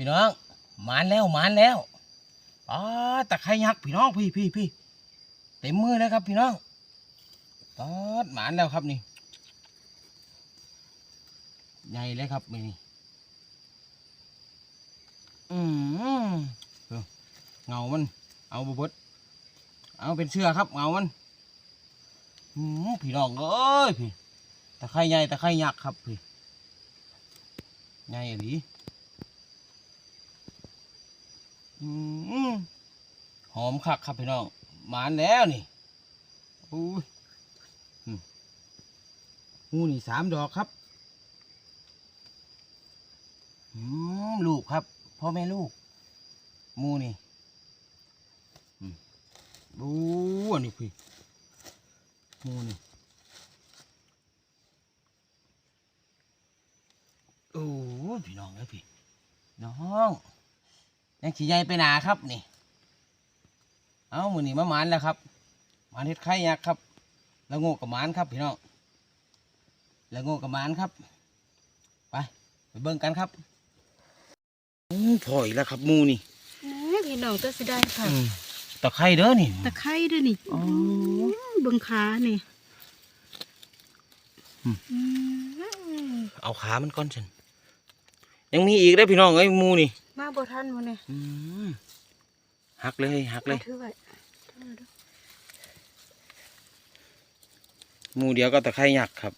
พี่น้องหมานแล้วหมานแล้วอ๋อตะไคร่ยักษ์พี่น้องพี่พี่พี่เต็มมือแล้วครับ พี่น้องตอดหมานแล้วครับนี่ใหญ่เลยครับนี่อืมเงามัน เอาบุบดเอาเป็นเชือกครับเงามันอืมพี่น้องเอ้ยพี่ตะไคร่ใหญ่ตะไคร่ยักษ์ครับพี่ใหญ่หรือ หอมคักครับพี่น้องหมานแล้วนี่อู้งูนี่สามดอกครับลูกครับพ่อแม่ลูกมูนี่ดูอันนี้พี่มูนี่โอ้พี่น้องเอ้ยพี่น้อง ยังขี่ใหญ่ไปหนาครับนี่ เอามือนี่มาหมานแล้วครับหมานเฮ็ดไข่ยักษ์ครับแล้วโง่กับหมานครับพี่น้องแล้วโง่กับหมานครับ ไปไปเบิ่งกันครับพออีกแล้วครับหมูนี่พี่น้องตัวสิได้ค่ะตะไคร่เด้อนี่ตะไคร้ด้วยนี่อ๋อเบิ่งขานี่อืมอืมเอาขามันก่อนฉันยังมีอีกได้อพี่น้องเอ้ยหมูนี่ มาบ่ทันบ่เนี่ยอืมหักเลยหักเลยอาถือไว้ถือไว้เด้อหมูเดียวก็ตะไคร่ยักษ์ครับ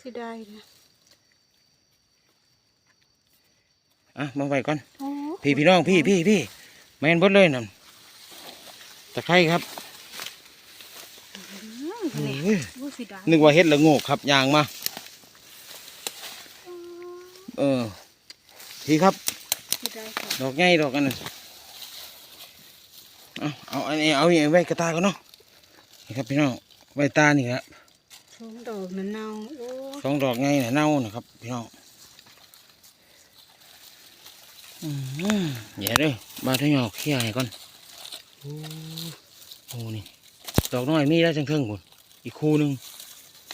สิได้นะอะมาไว้ก่อนโอ้พี่พี่น้องพี่พี่พี่แมนเบดเลยนั่นตะไคร่ครับอืมนี่เฮ้ยโอ้สิได้นึกว่าเฮ็ดละโงกครับยางมา เออ พี่ครับ สิได้ค่ะดอกใหญ่ดอกกันนั้นเอาเอาอันนี้เอาอย่างไว้กระตากันเนาะนี่ครับพี่น้องไว้ตานี่ครับสองดอกมันเน่าโอ้สองดอกใหญ่เนี่ยเน่านะครับพี่น้องอืมเดี๋ยวเด้อบาทให้หอกเขี้ยให้ก่อนโอ้โหนี่ดอกน้อยมีแล้วจังเทิงคนอีกคู่หนึ่ง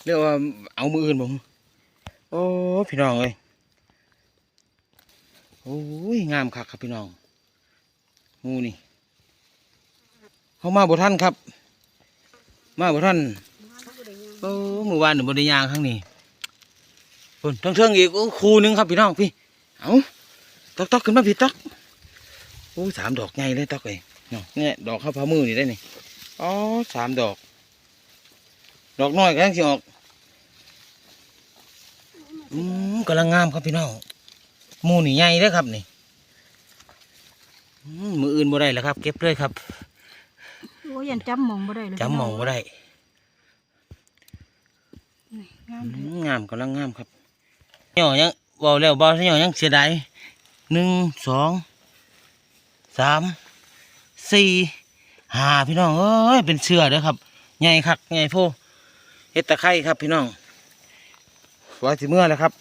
เรียกว่าเอามืออื่นผมโอ้พี่น้องเอ้ย โอ้ยงามคักครับพี่น้องงูนี่เขามาบ่ท่านครับ มาบ่ท่านโอ้เมื่อวานหนูบริยางครั้งนี้ปุ่นทั้งเทิงอีกโอ้คูนึงครับพี่น้องพี่เอาตอกตอกขึ้นมาพี่ตอกโอ้สามดอกใหญ่เลยตอกเลยเนี่ยดอกข้าวพามือนี่ได้นี่อ๋อสามดอก ดอกน้อยก็ยังสิออกอืมกำลังงามครับพี่น้อง มูนี่ใหญ่เลยครับนี่อืมมืออื่นบ่ได้แล้วครับ เก็บเลยครับโอ้ยันจำหมองบ่ได้เลยจำหมองบ่ได้นี่งามอืเลยมงามกำลังงามครับเหนียวยังเบาแล้วเบาเหนียวยังเสียดายหนึ่งสองสามสี่ห้าพี่น้องเอ้ยเป็นเสือเด้อครับใหญ่คักใหญ่โพเฮ็ดตะไคร้ครับพี่น้องไว้สิเมื่อแล้วครับ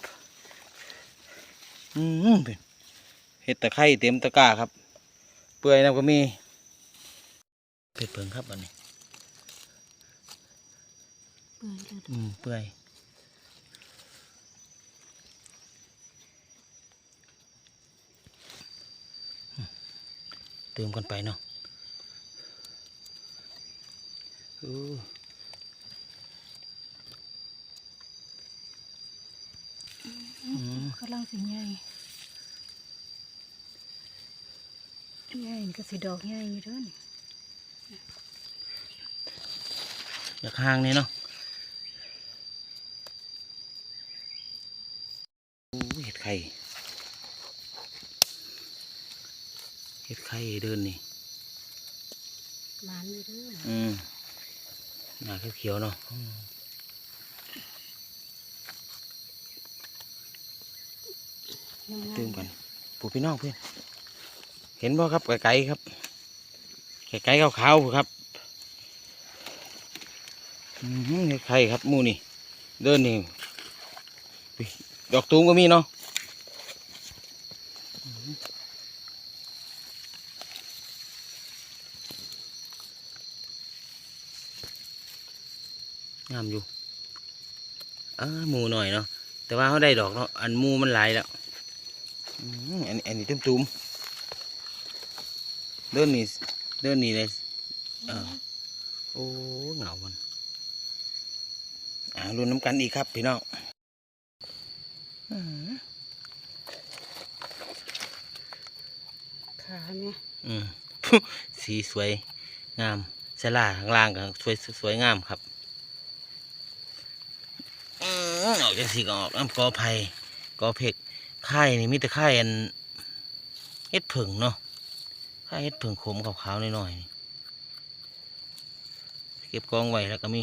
อืมเป็ดตะไคร้เต็มตะกร้าครับ เปื่อยน้ำก็มีเปิดเพิงครับอันนี้เปื่อยเลยอืมเปื่อยเติมกันไปเนาะอู้ อืม กำลังสิใหญ่ใหญ่นี่ก็สิดอกใหญ่อยู่เด้อนี่อยากห่างนี่เนาะอู้เห็ดไข่เห็ดไข่เดินนี่หมานอยู่เด้ออืมหนาเขียวๆเนาะอืม งามๆ เติมกันผู้พี่น้องเพื่อนเห็นบ่ครับไก่ๆครับไก่ๆขาวๆครับไข่ครับมูนี่ เดินนี่ดอกตูมก็มีเนาะงามอยู่ออหมูหน่อยเนาะแต่ว่าเขาได้ดอกเนาะอันมูมันหลายแล้ว นนี้อันนี้ตุ้มตุ้มเดินนี่เดินนี่เลยเออโอ้เหงามันอ่ารุ่นน้ำกันอีกครับพี่น้องอื้อหือขาเนี่ยอืมสีสวยงามสลาข้างล่างก็สวยสวยงามครับอืมออกจากสีก็ออกน้ำกอไผ่กอเพกไข่นี่มีแต่ไข่อัน เฮ็ดผึ่งเนาะไข่เฮ็ดผึ่งขมขาวๆหน่อยๆนี่เก็บกองไว้แล้วก็มี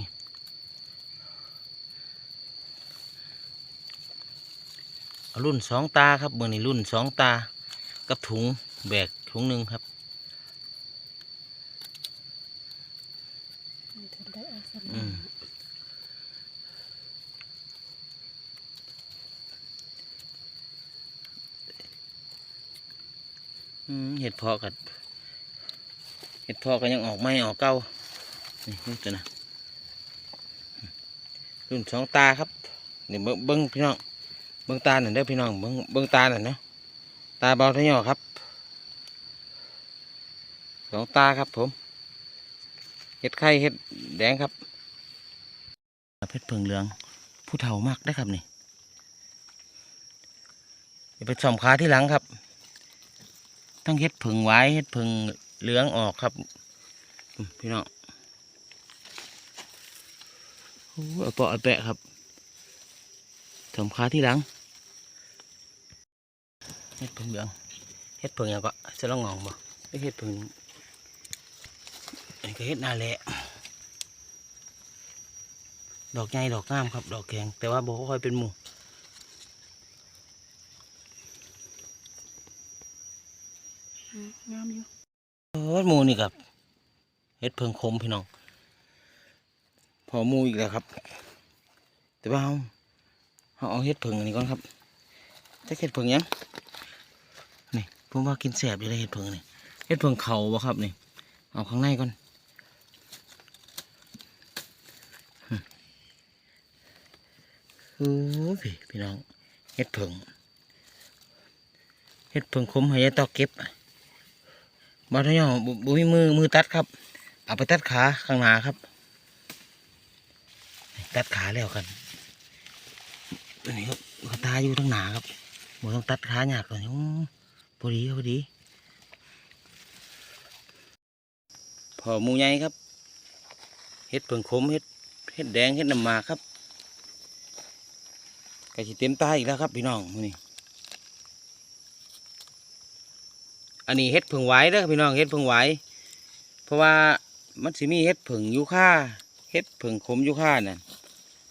เอารุ่นสองตาครับเบอร์นี้รุ่นสองตา กับถุงแบกถุงหนึ่งครับมันถึงได้เอาสอืม เห็ดพอกันเห็ดพอกันยังออกไม่ออกเก้านี่นี่ตัวนะรุ่นสองตาครับนี่เบิ่งเบิ้งพี่น้องเบิ้งตาหน่อยเด้พี่น้องเบิ้งเบิ้งตาหน่อยเนาะตาเบาท่านี้ครับสองตาครับผมเห็ดไข่เห็ดแดงครับเพชรเพิงเหลือง ผู้เฒ่ามากได้ครับนี่ไปส่อมขาที่หลังครับ ทั้งเฮ็ดผึ่งไว้เฮ็ดผึ่งเหลืองออกครับ พี่น้องโอ้เอาเปาะเอาแปะครับสมขาที่หลังเฮ็ดผึ่งเหลืองเฮ็ดผึ่งอย่างก็จะลองงองบ่ไม่เฮ็ดผึ่งอันนี้ก็เฮ็ดนาแหละดอกใหญ่ดอกงามครับ ดอกแข็งแต่ว่าบ่ค่อยเป็นหมู่ อืมงามอยู่ โอ้หมู นี่ครับเฮ็ดเพิงคมพี่น้องพอมูอีกแล้วครับ แต่ว่าเราเราเอาเฮ็ดเพิงอันนี้ก่อนครับจะเฮ็ดเพิงยังนี่ผมว่ากินแสบอยู่เลยเฮ็ดเพิงนี่เฮ็ดเพิงเขาบ่ครับนี่เอาข้างในก่อนหึโอ้พี่พี่น้องเฮ็ดเพิงเฮ็ดเพิงคมให้ยายตอกเก็บ บาทยอบุบุมีมือมือตัดครับ เอาไปตัดขาข้างหน้าครับ ตัดขาแล้วกันอันนี้ครับขาตาอยู่ทั้งหนาครับหมต้องตัดขาหยากเลยอู้พอดีพอดี พอมูใหญ่ครับเห็ดเผิงขมเห็ดเห็ดแดงเห็ดน้ำมาครับไก่สิเต็มตาอีกแล้วครับพี่น้องมือนี้ อันนี้เฮ็ดผึ่งไหวเด้อพี่น้องเฮ็ดผึ่งไหวเพราะว่ามันสิมีเฮ็ดผึ่งยูค่าเฮ็ดผึ่งขมยูค่านั่น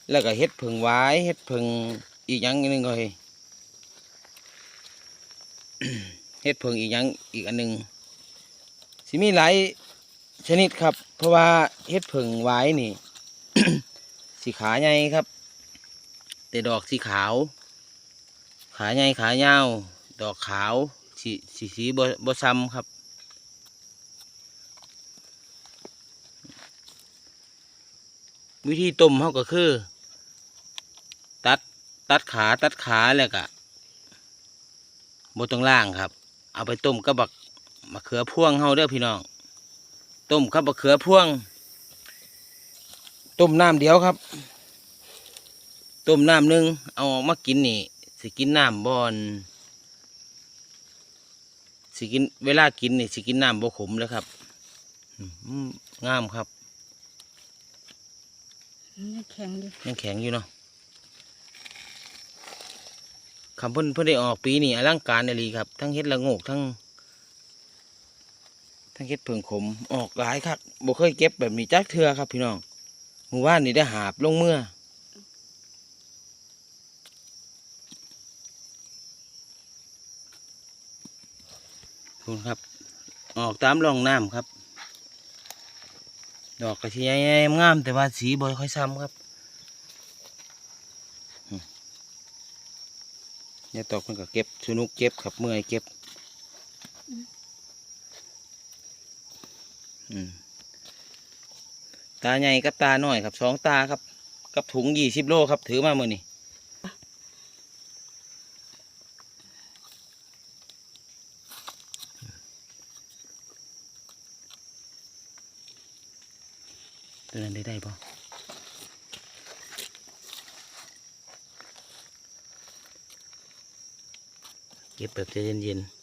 แล้วก็เฮ็ดผึ่งไหวเฮ็ดผึ่งอีกอย่างหนึงก็เฮ้ยเฮ็ดผึ่งอีกอย่างอีกอันหนึงสิมีหลายชนิดครับ เพราะว่าเฮ็ดผึ่งไหวนี่สีขาใหญ่ครับ แต่ดอกสีขาว ขาใหญ่ขายาว ดอกขาว สีสีสีบอบซ้ำครับ วิธีต้มเขาก็คือ ตัดตัดขาตัดขาแล้วก็บตรงล่างครับ เอาไปต้มกับบักมะเขือพ่วงเฮาเด้อพี่น้อง ต้มกับมะเขือพ่วง ต้มน้ำเดียวครับ ต้มน้ำหนึ่งเอาออกมากินนี่สิกินน้ำบอน สิกินเวลากินนี่สิกินน้ำบ่ขมเลยครับอืมงามครับมันยังแข็งอยู่ยังแข็งอยู่เนาะคำเพิ่นเพิ่นได้ออกปีนี่อลังการอหลีครับ ทั้งเฮ็ดละโงกทั้ง ทั้งเฮ็ดเพิงขมออกหลายครับบ่เคยเก็บแบบนี้จักเทือครับพี่น้องหมู่บ้านนี่ได้หาบลงเมื่อ คุณครับ ออกตามร่องน้ำครับ ดอกกระเทียมงามแต่ว่าสีบ่ค่อยซ้ำครับเนี่ยตอกมันก็เก็บสนุกเก็บครับเมื่อยเก็บตาใหญ่กับตาหน่อยครับสองตาครับ กับถุงยี่สิบโลครับ ถือมาเมื่อนี่ ตัวนั้นได้ได้ปะเก็บแบบใจเย็นๆ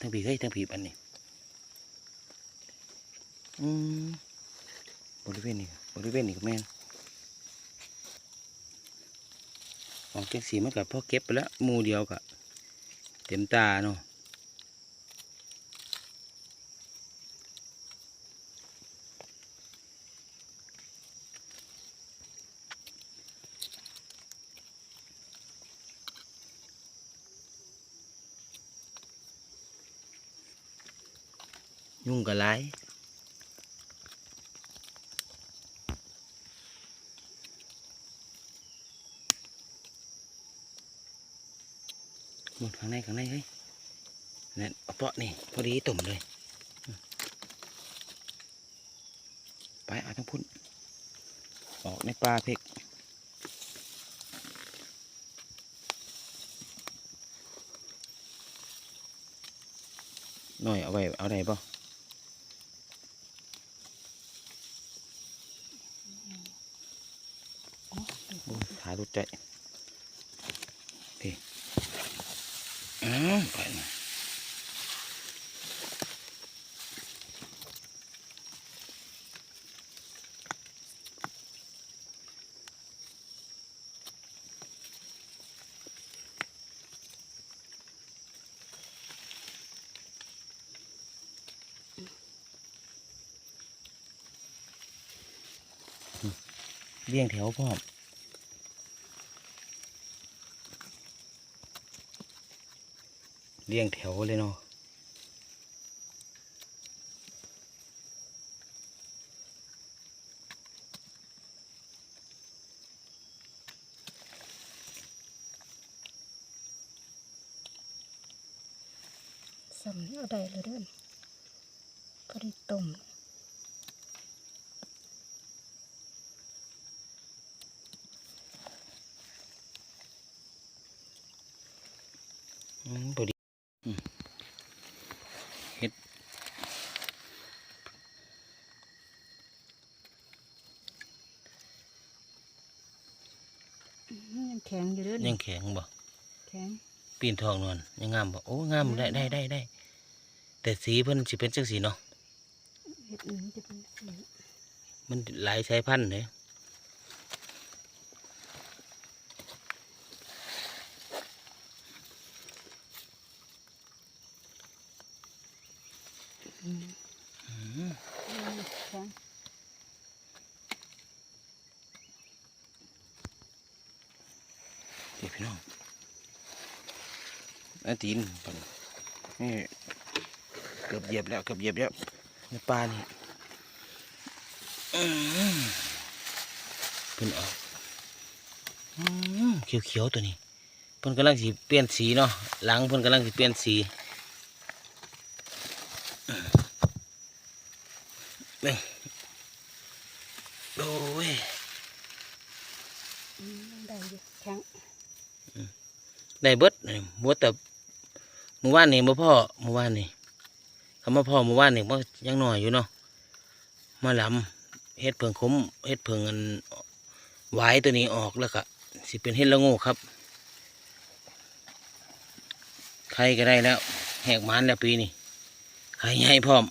ทั้งผีเฮ้ยทั้งผีอันนี้อืมบริเวณนี้บริเวณนี้ก็แม่น ออกจากสีมันกับพ่อเก็บไปแล้วมูเดียวกับเต็มตาเนาะยุ่งกับไร หมดข้างในข้างในเฮ้ยนั่นเอาเปาะนี่พอดีตุ่มเลย ไปเอาทั้งพุ่น ออกในปลาเพกหน่อยเอาไว้เอาได้ป่ะอ๋อโอ้ยขาดุดใจ อ้าวไปมาเลี้ยงแถวพร้อ เลี้ยงแถวเลยเนาะ สำเอาได้เลยเด้อพอดีต้ม อืมพอดีอืมเฮ็ด อื้อยังแข็งอยู่เด้อ ยังแข็งบ่ แข็ง ปีนทองนวลยังงามบ่โอ้งามได้ได้ได้ได้แต่สีเพิ่นสิเป็นจังสีเนาะเห็ดอื่นจะเป็นสีมันหลายสายพันธุ์เลยอืมอืมแข็งเดี๋ยวพี่น้อง อาตีนเพิ่นนี่เกือบเหยียบแล้วเกือบเหยียบแล้วในปลานี่อืมเพิ่นออกอืมเขียวๆตัวนี้เพิ่นกำลังสิเปลี่ยนสีเนาะหลังเพิ่นกำลังสิเปลี่ยนสีเบิ่งโอ้ยอืมยังได้อยู่แข็งได้เบิดนี่มัวแต่ มื่อวานนี่มาพ่อมื่อวานนี่คำว่าพ่อมื่อวานนี่มันยังหน่อยอยู่เนาะมาลำเฮ็ดเพิงคมเฮ็ดเพิงอันไว้ตัวนี้ออกแล้วก็สิเป็นเฮ็ดละโง่ครับใครก็ได้แล้วแหกมันแล้วปีนี้ใครใหญ่พร้อม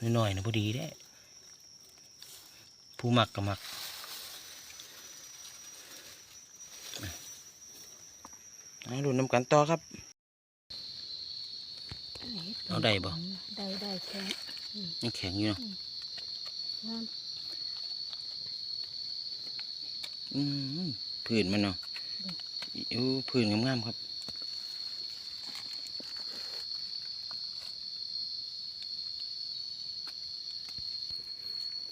น้อยๆนะพอดีได้ผู้มักก็มักเอาดูน้ำกันต่อครับฮ็เอาได้บ่ได้ได้แข็งยังแข็งอยู่เนาะงามอืมผื่นมันเนาะอู้ผื่นงามๆครับ อืม อืม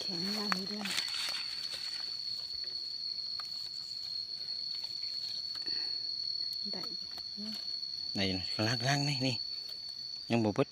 แข็งงามอยู่เด้วยได้อยู่ไหนอยู่ข้างล่างข้างล่างนี่นี่ยังบ่เบิด